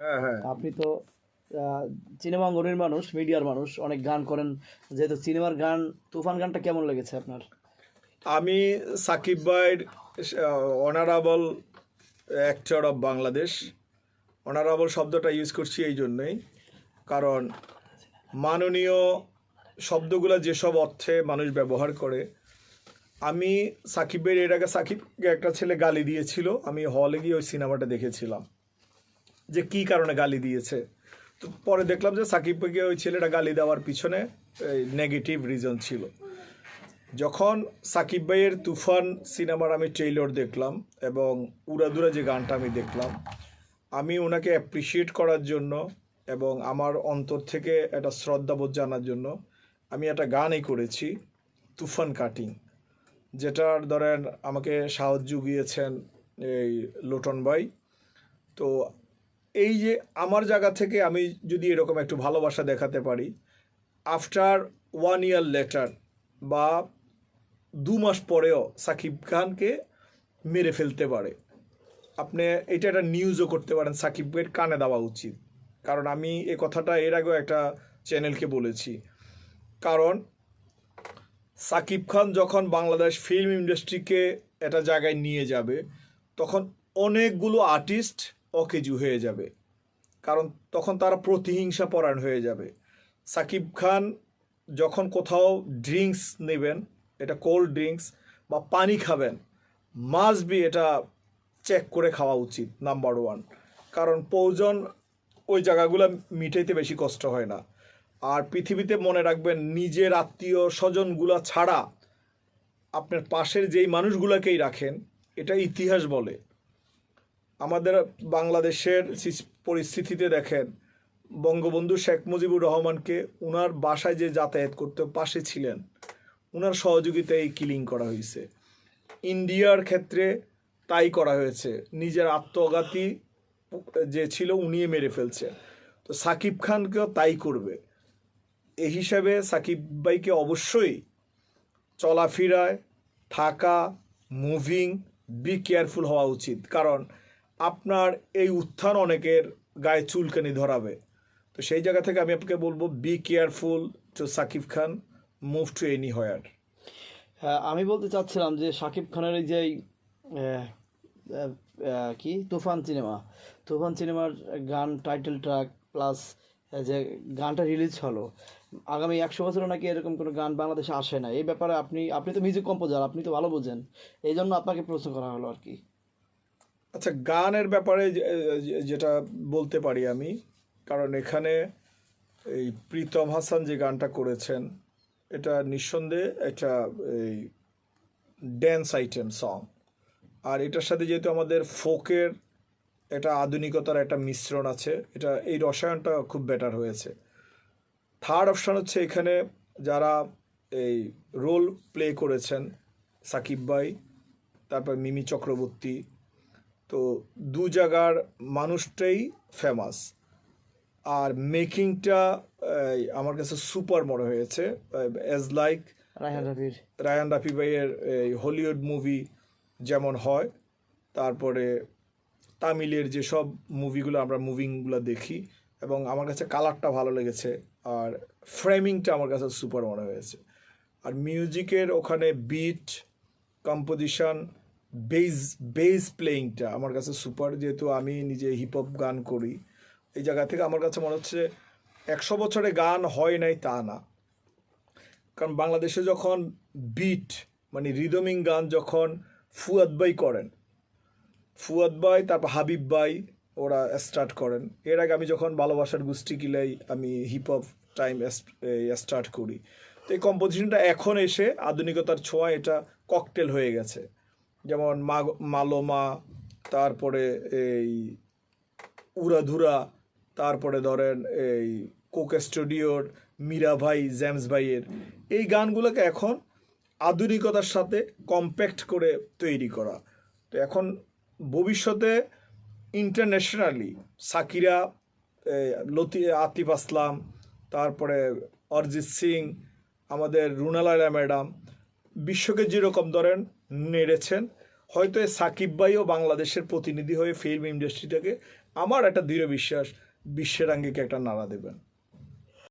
হ্যাঁ হ্যাঁ। আপনি তো সিনেমা অঙ্গনের মানুষ মিডিয়ার মানুষ অনেক গান করেন। যেহেতু সিনেমার গান তুফান গানটা কেমন লেগেছে আপনার? আমি সাকিব ভাইয়ের honourable actor of Bangladesh honourable শব্দটা ইউজ করছি এই জন্যই। কারণ মাননীয় শব্দগুলো যেসব অর্থে মানুষ ব্যবহার করে আমি সাকিবের এর আগে সাকিবকে একটা ছেলে গালি দিয়েছিল আমি হলে গিয়ে ওই সিনেমাটা দেখেছিলাম। যে কি কারণে গালি দিয়েছে। তো পরে দেখলাম যে সাকিবকে ওই ছেলেটা গালি দেওয়ার পিছনে নেগেটিভ রিজন ছিল। যখন সাকিব ভাইয়ের তুফান সিনেমার আমি ট্রেইলর দেখলাম এবং উড়াদুরা যে গানটা আমি দেখলাম, আমি ওনাকে অ্যাপ্রিসিয়েট করার জন্য এবং আমার অন্তর থেকে একটা শ্রদ্ধাবোধ জানার জন্য আমি একটা গানই করেছি, তুফান কাটিং, যেটার ধরেন আমাকে সাহায্য জুগিয়েছেন এই লোটন ভাই। তো এই যে আমার জায়গা থেকে আমি যদি এরকম একটু ভালোবাসা দেখাতে পারি আফটার ওয়ান ইয়ার লেটার বা দু মাস পরেও সাকিব খানকে মেরে ফেলতে পারে। আপনি এটা একটা নিউজও করতে পারেন, সাকিবের কানে দেওয়া উচিত। কারণ আমি এ কথাটা এর আগেও একটা চ্যানেলকে বলেছি। কারণ সাকিব খান যখন বাংলাদেশ ফিল্ম ইন্ডাস্ট্রিকে একটা জায়গায় নিয়ে যাবে, তখন অনেকগুলো আর্টিস্ট অকেজু হয়ে যাবে। কারণ তখন তারা প্রতিহিংসা পরায়ণ হয়ে যাবে। সাকিব খান যখন কোথাও ড্রিঙ্কস নেবেন, এটা কোল্ড ড্রিঙ্কস বা পানি খাবেন, মাস্ট বি এটা চেক করে খাওয়া উচিত, নাম্বার ওয়ান। কারণ প্রয়োজন ওই জায়গাগুলো মিটাইতে বেশি কষ্ট হয় না। আর পৃথিবীতে মনে রাখবেন, নিজের আত্মীয় স্বজনগুলা ছাড়া আপনার পাশের যেই মানুষগুলোকেই রাখেন, এটা ইতিহাস বলে। আমাদের বাংলাদেশের পরিস্থিতিতে দেখেন, বঙ্গবন্ধু শেখ মুজিবুর রহমানকে উনার বাসায় যে যাতায়াত করতে পাশে ছিলেন, উনার সহযোগিতায় এই কিলিং করা হয়েছে। ইন্ডিয়ার ক্ষেত্রে তাই করা হয়েছে। নিজের আত্মঘাতী যে ছিল উনিয়ে মেরে ফেলছে। তো সাকিব খানকেও তাই করবে। এই হিসাবে সাকিব ভাইকে অবশ্যই চলাফেরায় থাকা, মুভিং বি কেয়ারফুল হওয়া উচিত। কারণ আপনার এই উত্থান অনেকের গায়ে চুলকানি ধরাবে। তো সেই জায়গা থেকে আমি আপনাকে বলব be careful to Sakib Khan move to anywhere হ্যাঁ, আমি বলতে চাচ্ছিলাম যে শাকিব খানের এই যে কি? তুফান সিনেমা তুফান সিনেমার গান টাইটেল ট্র্যাক প্লাস যে গানটা রিলিজ হলো আগামী একশো বছরও নাকি এরকম কোনো গান বাংলাদেশে আসে না এই ব্যাপারে আপনি আপনি তো মিউজিক কম্পোজার আপনি তো ভালো বোঝেন। এই জন্য আপনাকে প্রশ্ন করা হলো আর কি। আচ্ছা গানের ব্যাপারে যেটা বলতে পারি আমি, কারণ এখানে এই প্রীতম হাসান যে গানটা করেছেন, এটা নিঃসন্দেহে একটা এই ড্যান্স আইটেম সং আর এটার সাথে যেহেতু আমাদের ফোকের একটা আধুনিকতার একটা মিশ্রণ আছে, এটা, এই রসায়নটা খুব বেটার হয়েছে। থার্ড অপশান হচ্ছে এখানে যারা এই রোল প্লে করেছেন, সাকিব ভাই, তারপর মিমি চক্রবর্তী তো দু জায়গার মানুষটাই ফেমাস আর মেকিংটা আমার কাছে সুপার মনে হয়েছে অ্যাজ লাইক রায়হান রাফির। রায়ান রাফি ভাইয়ের এই হলিউড মুভি যেমন হয় তারপরে তামিলের যেসব মুভিগুলো আমরা মুভিংগুলো দেখি এবং আমার কাছে কালারটা ভালো লেগেছে আর ফ্রেমিংটা আমার কাছে সুপার মনে হয়েছে। আর মিউজিকের ওখানে বিট কম্পোজিশন বেস বেস প্লেয়িংটা আমার কাছে সুপার যেহেতু আমি নিজে হিপ হপ গান করি। এই জায়গা থেকে আমার কাছে মনে হচ্ছে একশো বছরে গান হয় নাই তা না। কারণ বাংলাদেশে যখন বিট মানে রিদমিং গান যখন ফুয়াদ বাই করেন, ফুয়াদ বাই তারপর হাবিব বাই ওরা স্টার্ট করেন। এর আগে আমি যখন ভালোবাসার গোষ্ঠী কিলাই আমি হিপ হপ টাইম স্টার্ট করি। তো এই কম্পোজিশনটা এখন এসে আধুনিকতার ছোঁয়া, এটা ককটেল হয়ে গেছে। যেমন মালোমা, তারপরে এই উড়াধুরা, তারপরে ধরেন এই কোক স্টুডিওর, মীরা ভাই, জেমস ভাইয়ের। এই গানগুলোকে এখন আধুনিকতার সাথে কম্প্যাক্ট করে তৈরি করা। তো এখন ভবিষ্যতে ইন্টারন্যাশনালি সাকিরা লতি, আতিফ আসলাম, তারপরে অরিজিৎ সিং, আমাদের রুনালাইলা ম্যাডাম বিশ্বকে যেরকম ধরেন নেড়েছেন, হয়তো সাকিব ভাইও বাংলাদেশের প্রতিনিধি হয়ে ফিল্ম ইন্ডাস্ট্রিটাকে আমার একটা দৃঢ় বিশ্বাস, বিশ্বের আঙ্গিকে একটা নাড়া দেবেন।